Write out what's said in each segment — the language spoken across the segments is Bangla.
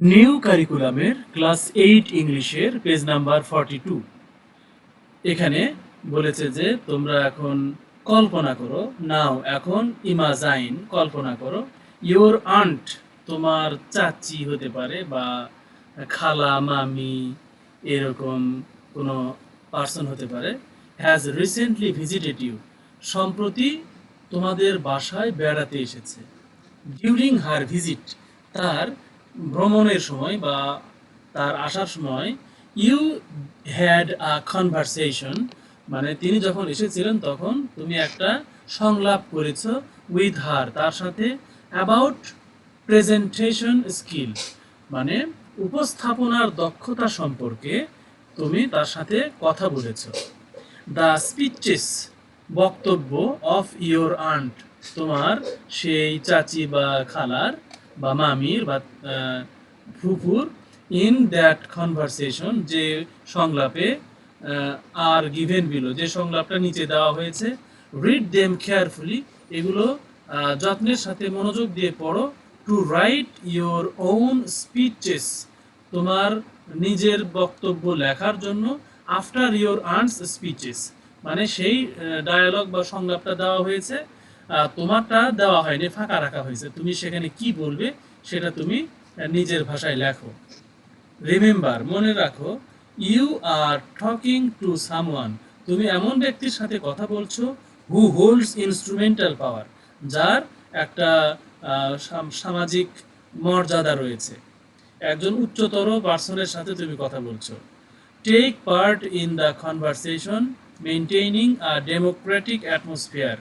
নিউ কারিকুলামের ক্লাস এইট ইংলিশের পেজ নাম্বার ফর্টি টু এখানে বলেছে যে, তোমরা এখন কল্পনা করো, নাও এখন ইমাজাইন কল্পনা করো ইওর আন্ট তোমার চাচি হতে পারে বা খালা, মামি এরকম কোনো পার্সন হতে পারে হ্যাজ রিসেন্টলি ভিজিটেড ইউ সম্প্রতি তোমাদের বাসায় বেড়াতে এসেছে। ডিউরিং হার ভিজিট তার ভ্রমণের সময় বা তার আসার সময় ইউ হ্যাড আ কনভারসেশন মানে তিনি যখন এসেছিলেন তখন তুমি একটা সংলাপ করেছ উইথ হার তার সাথে অ্যাবাউট প্রেজেন্টেশন স্কিল মানে উপস্থাপনার দক্ষতা সম্পর্কে তুমি তার সাথে কথা বলেছ। দ্য স্পিচেস বক্তব্য অফ ইয়োর আন্ট তোমার সেই চাচি বা খালার বা মামির বা ফুফুর ইন দ্যাট কনভারসেশন যে সংলাপে আর গিভেন বিলো, যে সংলাপটা নিচে দেওয়া হয়েছে রিড দেম কেয়ারফুলি এগুলো যত্নের সাথে মনোযোগ দিয়ে পড়ো to write your own speeches তোমার নিজের বক্তব্য লেখার জন্য আফটার ইয়োর আর্নস স্পিচেস মানে সেই ডায়ালগ বা সংলাপটা দেওয়া হয়েছে তোমারটা দেওয়া হয়নি, ফাঁকা রাখা হয়েছে। তুমি সেখানে কি বলবে, সেটা তুমি নিজের ভাষায় লেখো। রিমেম্বার মনে রাখো you are talking to someone তুমি এমন ব্যক্তির সাথে কথা বলছো হু হোল্ডস ইনস্ট্রুমেন্টাল পাওয়ার যার একটা সাম- সামাজিক মর্যাদা রয়েছে। একজন উচ্চতর পার্সনের সাথে তুমি কথা বলছো। Take part in the conversation maintaining a democratic atmosphere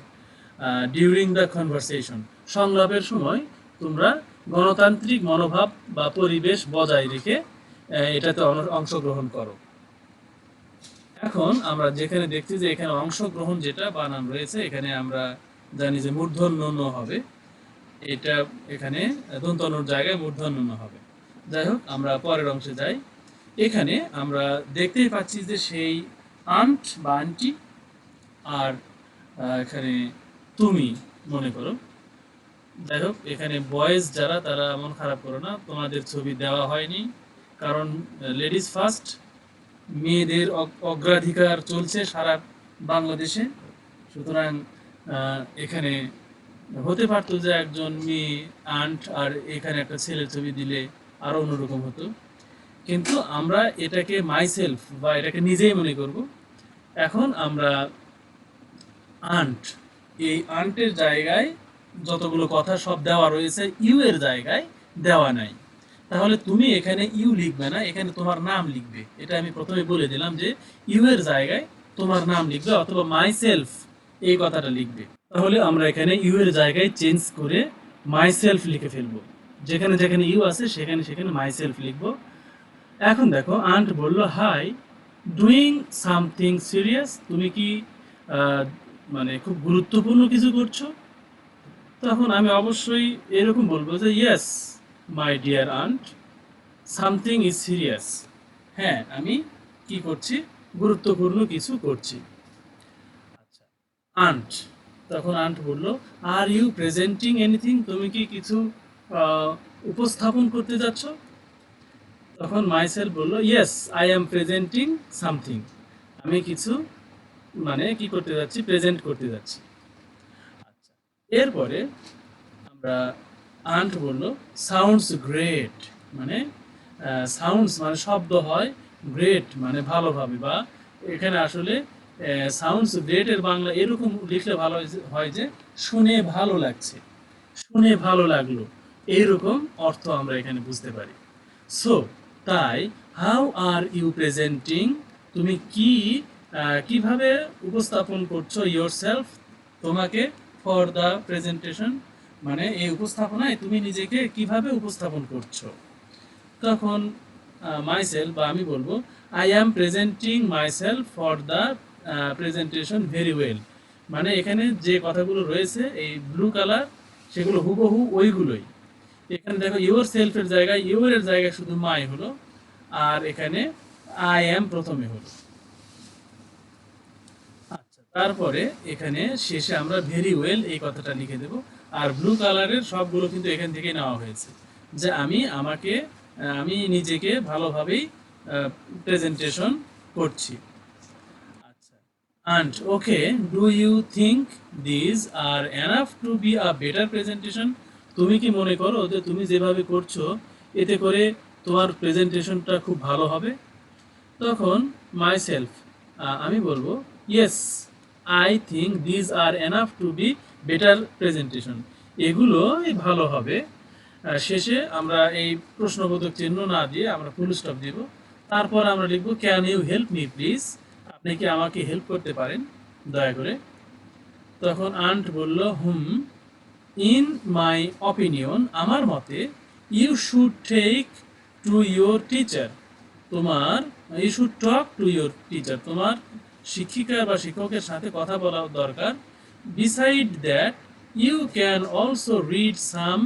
during the conversation সংলাপের সময় তোমরা গণতান্ত্রিক মনোভাব বা পরিবেশ বজায় রেখে এটাতে অংশগ্রহণ করো। এখন আমরা যেখানে দেখছি যে এখানে অংশগ্রহণ যেটা বানান রয়েছে, এখানে আমরা জানি যে মূর্ধন্য হবে। এটা এখানে দন্তনুর জায়গায় মূর্ধন্য হবে। যাই হোক, আমরা পরের অংশে যাই। এখানে আমরা দেখতেই পাচ্ছি যে সেই আন্ট বা আন্টি আর এখানে তুমি মনে করো। যাই হোক, এখানে বয়েজ যারা, তারা এমন খারাপ করো না। তোমাদের ছবি দেওয়া হয়নি। কারণ লেডিস ফার্স্ট মেয়েদের অগ- অগ্রাধিকার চলছে সারা বাংলাদেশে। সুতরাং এখানে হতে পারতো যে একজন মেয়ে আন্ট আর এখানে একটা ছেলের ছবি দিলে আরও অন্যরকম হতো। কিন্তু আমরা এটাকে মাইসেলফ বা এটাকে নিজেই মনে করব। এখন আমরা আন্ট এই আন্টের জায়গায় যতগুলো কথা সব দেওয়া রয়েছে, ইউ এর জায়গায় দেওয়া নাই। তাহলে তুমি এখানে ইউ লিখবে না, এখানে তোমার নাম লিখবে। এটা আমি প্রথমে বলে দিলাম যে, ইউ এর জায়গায় তোমার নাম লিখবে অথবা মাই সেলফ এই কথাটা লিখবে। তাহলে আমরা এখানে ইউ এর জায়গায় চেঞ্জ করে মাই সেলফ লিখে ফেলব। যেখানে যেখানে ইউ আছে, সেখানে সেখানে মাই সেলফ লিখব। এখন দেখো আন্ট বলল হাই ডুইং সামথিং সিরিয়াস তুমি কি মানে খুব গুরুত্বপূর্ণ কিছু করছ, তখন আমি অবশ্যই এরকম বলব যে yes my dear aunt something is serious হ্যাঁ আমি কি করছি? গুরুত্বপূর্ণ কিছু করছি। আচ্ছা আন্ট তখন আন্ট বলল আর ইউ প্রেজেন্টিং এনিথিং তুমি কি কিছু উপস্থাপন করতে যাচ্ছ? তখন মাইসেল বলল yes I am presenting something আমি কিছু মানে কি করতে যাচ্ছি প্রেজেন্ট করতে যাচ্ছি। আচ্ছা এরপরে আমরা আন্ট বলল সাউন্ডস গ্রেট মানে সাউন্ডস মানে শব্দ হয় গ্রেট মানে ভালোভাবে বা এখানে আসলে সাউন্ডস গ্রেটের বাংলা এরকম লিখলে ভালো হয় যে- শুনে ভালো লাগছে, শুনে ভালো লাগল। এইরকম অর্থ আমরা এখানে বুঝতে পারি। সো তাই হাউ আর ইউ প্রেজেন্টিং তুমি কি কীভাবে উপস্থাপন করছ ইয়োর সেলফ তোমাকে ফর দ্য প্রেজেন্টেশন মানে এই উপস্থাপনায় তুমি নিজেকে কীভাবে উপস্থাপন করছ? তখন মাইসেলফ বা আমি বলব I am presenting myself for the presentation very well মানে এখানে যে কথাগুলো রয়েছে, এই ব্লু কালার সেগুলো হুবহু ওইগুলোই। এখানে দেখো ইউর সেলফের জায়গায় ইউর এর জায়গায় শুধু মাই হলো, আর এখানে আই অ্যাম প্রথমে হলো। তারপরে এখানে শেষে আমরা ভেরি ওয়েল এই কথাটা লিখে দেব। আর ব্লু কালারের সবগুলো কিন্তু এখান থেকে নেওয়া হয়েছে। যে আমি আমাকে, আমি নিজেকে ভালোভাবেই প্রেজেন্টেশন করছি। আচ্ছা। And, okay, do you think these are enough to be a better presentation? তুমি কি মনে করো যে তুমি যেভাবে করছ, এতে করে তোমার প্রেজেন্টেশনটা খুব ভালো হবে? তখন মাই সেলফ আমি বলব yes I think these are enough to be better presentation এগুলোই ভালো হবে। শেষে আমরা এই প্রশ্নবোধক চিহ্ন না দিয়ে আমরা ফুল স্টপ দিব। তারপর আমরা লিখব can you help me please আপনি কি আমাকে হেল্প করতে পারেন? দয়া করে। তখন আন্ট বলল, হুম ইন মাই অপিনিয়ন আমার মতে you should take to your teacher তোমার you should talk to your teacher তোমার শিক্ষিকা বা শিক্ষকের সাথে কথা বলা দরকার। Beside that you can also read some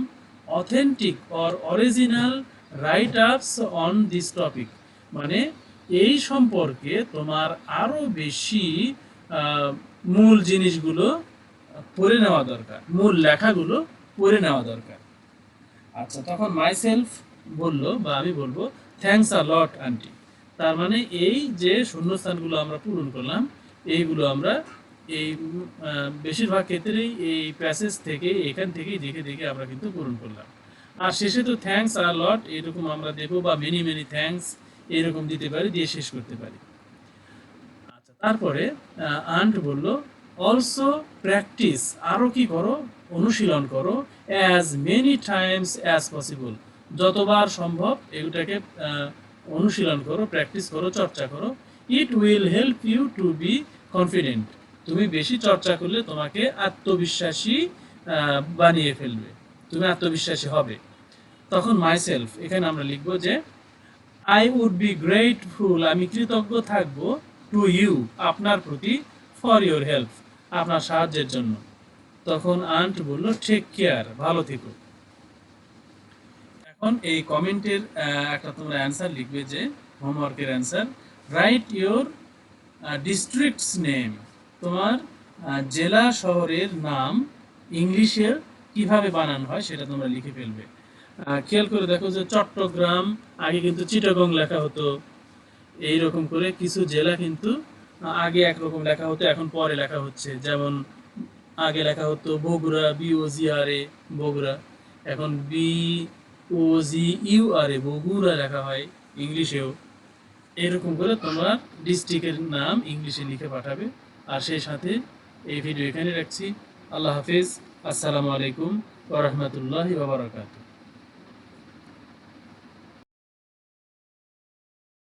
authentic or original write ups on this topic মানে এই সম্পর্কে তোমার আরও বেশি মূল জিনিসগুলো পড়ে নেওয়া দরকার। মূল লেখাগুলো পড়ে নেওয়া দরকার। আচ্ছা তখন মাইসেলফ বলল বা আমি বলব থ্যাঙ্কস আ লট আন্টি তার মানে এই যে শূন্যস্থানগুলো আমরা পূরণ করলাম এইগুলো আমরা এই বেশিরভাগ ক্ষেত্রেই এই প্যাসেজ থেকে এখান থেকেই দেখে দেখে আমরা কিন্তু পূরণ করলাম। আর শেষে তো থ্যাঙ্কস আ লট এরকম আমরা দেবো বা মেনি মেনি থ্যাঙ্কস এরকম দিতে পারি দিয়ে শেষ করতে পারি। আচ্ছা তারপরে আন্ট বলল অলসো প্র্যাকটিস আরও কি করো? অনুশীলন করো as many times as possible যতবার সম্ভব এগুলোটাকে আহ, অনুশীলন করো প্র্যাকটিস করো, চর্চা করো। It will help you to be confident তুমি বেশি চর্চা করলে তোমাকে আত্মবিশ্বাসী বানিয়ে ফেলবে। তুমি আত্মবিশ্বাসী হবে। তখন মাইসেলফ এখানে আমরা লিখব যে আই উড বি গ্রেটফুল আমি কৃতজ্ঞ থাকব টু ইউ আপনার প্রতি ফর ইউর হেল্প আপনার সাহায্যের জন্য। তখন আন্ট বলল টেক কেয়ার ভালো থেকো। এখন এই কমেন্টের একটা তোমরা অ্যান্সার লিখবে যে হোমওয়ার্কের answer write your district's name তোমার জেলা শহরের নাম ইংলিশের কীভাবে বানানো হয় সেটা তোমরা লিখে ফেলবে। খেয়াল করে দেখো যে চট্টগ্রাম, আগে কিন্তু চিটাগং লেখা হতো এই রকম করে কিছু জেলা কিন্তু আগে একরকম লেখা হতো, এখন পরে লেখা হচ্ছে। যেমন, আগে লেখা হতো Bogura, B O G Bogura. এখন B O G U R A Bogura লেখা হয় ইংলিশেও। এরকম করে তোমরা ডিস্ট্রিক্টের নাম ইংলিশে লিখে পাঠাবে। আর সেই সাথে এই ভিডিও এখানে রাখছি। আল্লাহ হাফিজ। আসসালামু আলাইকুম ওরহমতুল্লাহ বাবরাকাতু